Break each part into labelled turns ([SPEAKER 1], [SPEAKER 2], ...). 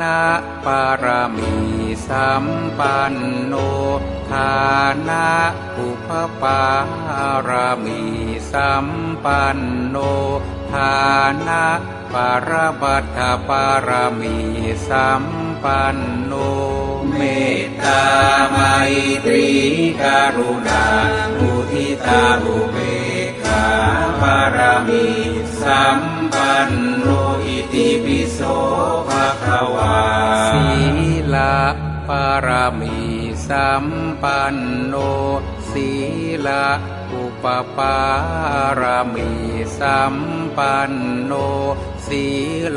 [SPEAKER 1] นะปารมีสัมปันโนทานะอุปปารมีสัมปันโนทานะปารบัตถปารมีสัมปันโนเมตตาไมตรีกรุณามุทิตาอุเบกขาปารมีสัมปันโนอิติปิโสภะคะ ปารมีสัมปันโนสีลาอุปปารมีสัมปันโนสี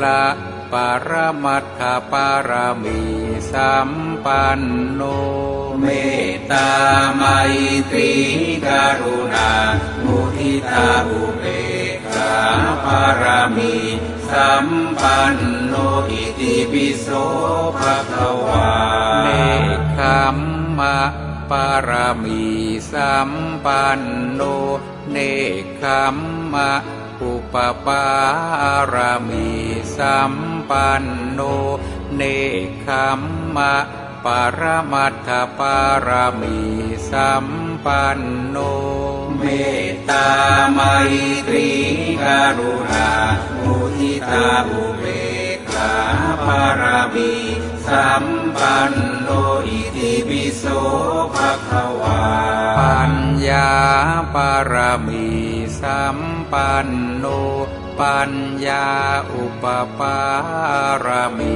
[SPEAKER 1] ลาปรมัตถปารมีสัมปันโน เมตตาไมตรีกรุณามุทิตาอุเบกขาปารมี สัมปันโนอิติปิโสภะคะวาเนคขมมะปารมีสัมปันโนเนคขมมะอุปปารมีสัมปันโนเนคขมมะ ปรมัตถปารมีสัมปันโน เมตตาไมตรีกรุณามุทิตาอุเบกขาปารมีสัมปันโนอิติปิโสภะคะวา ปัญญาปารมีสัมปันโนปัญญาอุปปารมี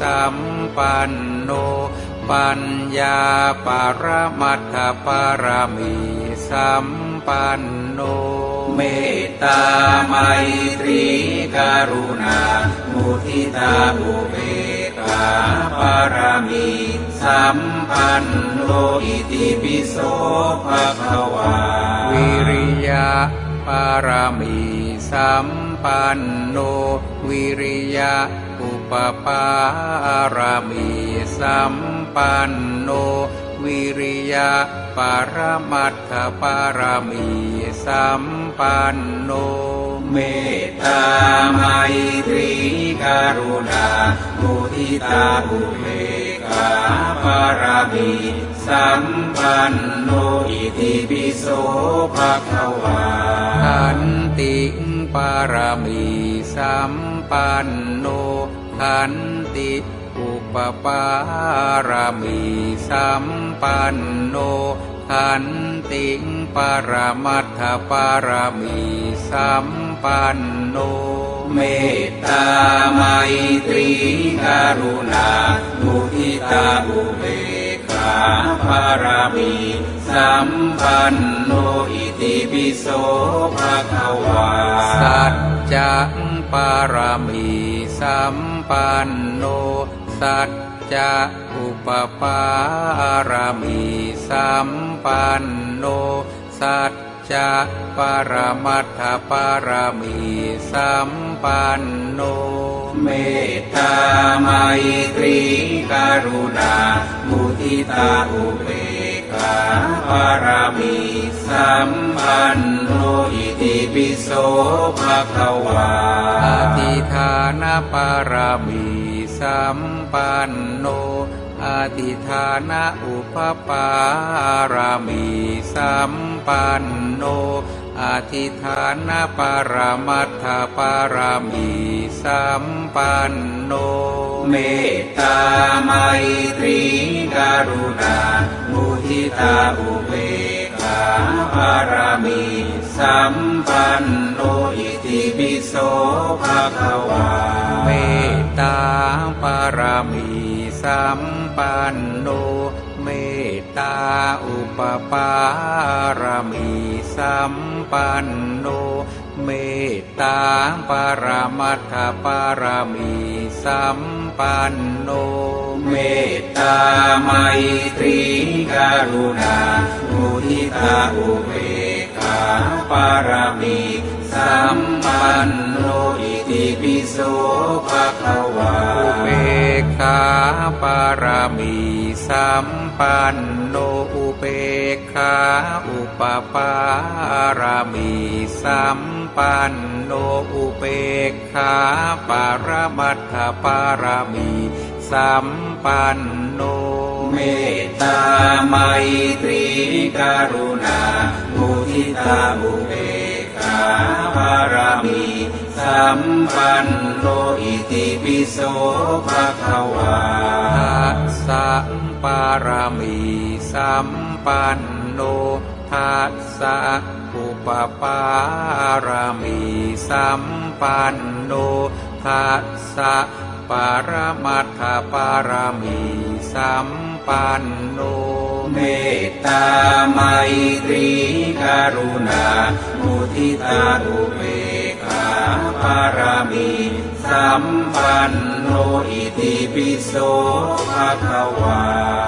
[SPEAKER 1] สัมปันโน ปัญญาปารมัตถปารมีสัมปันโน เมตตาไมตรีกรุณา มุทิตาอุเบกขาปารมีสัมปันโนอิติปิโสภะคะวา วิริยะปารมีสัมปันโน วิริยะอุปปารมีสัม ปันโน วิริยะปารมัตถปารมีสัมปันโน เมตตาไมตรีกรุณามุทิตาอุเบกขาปารมีสัมปันโน อิติปิโสภะคะวาขันติปารมีสัมปันโนขันติ อุปปารมีสัมปันโนขันติปรมัตถปารมีสัมปันโน เมตตาไมตรีกรุณามุทิตาอุเบกขาปารมีสัมปันโนอิติปิโสภะคะวาสัจจะปารมีสัมปันโน สัจจะอุปปารมีสัมปันโนสัจจะปรมัตถปารมีสัมปันโน เมตตาไมตรีกรุณา มุทิตาอุเบกขาปารมีสัมปันโนอิติปิโสภะคะวาอธิฐานปารมี สัมปันโนอธิฐานะอุปปารามีสัมปันโนอธิฐานะปรมัตถปารามีสัมปันโน เมตตาไมตรีกรุณามุทิตาอุเบกาปารมีสัมปันโนอิติปิโสภะคะวาเมตตาปารมีสัมปันโนเมตตาอุปปารมีสัมปันโนเมตตาปรมัตถปารมีสัมปันโนเมตตาไมตรีกรุณา ทิตาอุเบกขาปารมีสัมปันโนอิติปิโสภะคะวาอุเบกขาปารมีสัมปันโนอุเบกขาอุปปปารามีสัมปันโนอุเปกขาปารมัตถปารามีสัมปันโน เมตตาไมตรีกรุณามุทิตาอุเบกาปารมีสัมปันโนอิติปิโสภะคะวาทัสสะปารามีสัมปันโนทัสสะอุปปารามีสัมปันโนทัสสะปารมัตถปารามีสัม ปันโนเมตตาไมตรีกรุณามุทิตาอุเบกขาปารามีสัมปันโนอิติปิโสภะคะวาพุทธังสรณังคัจฉา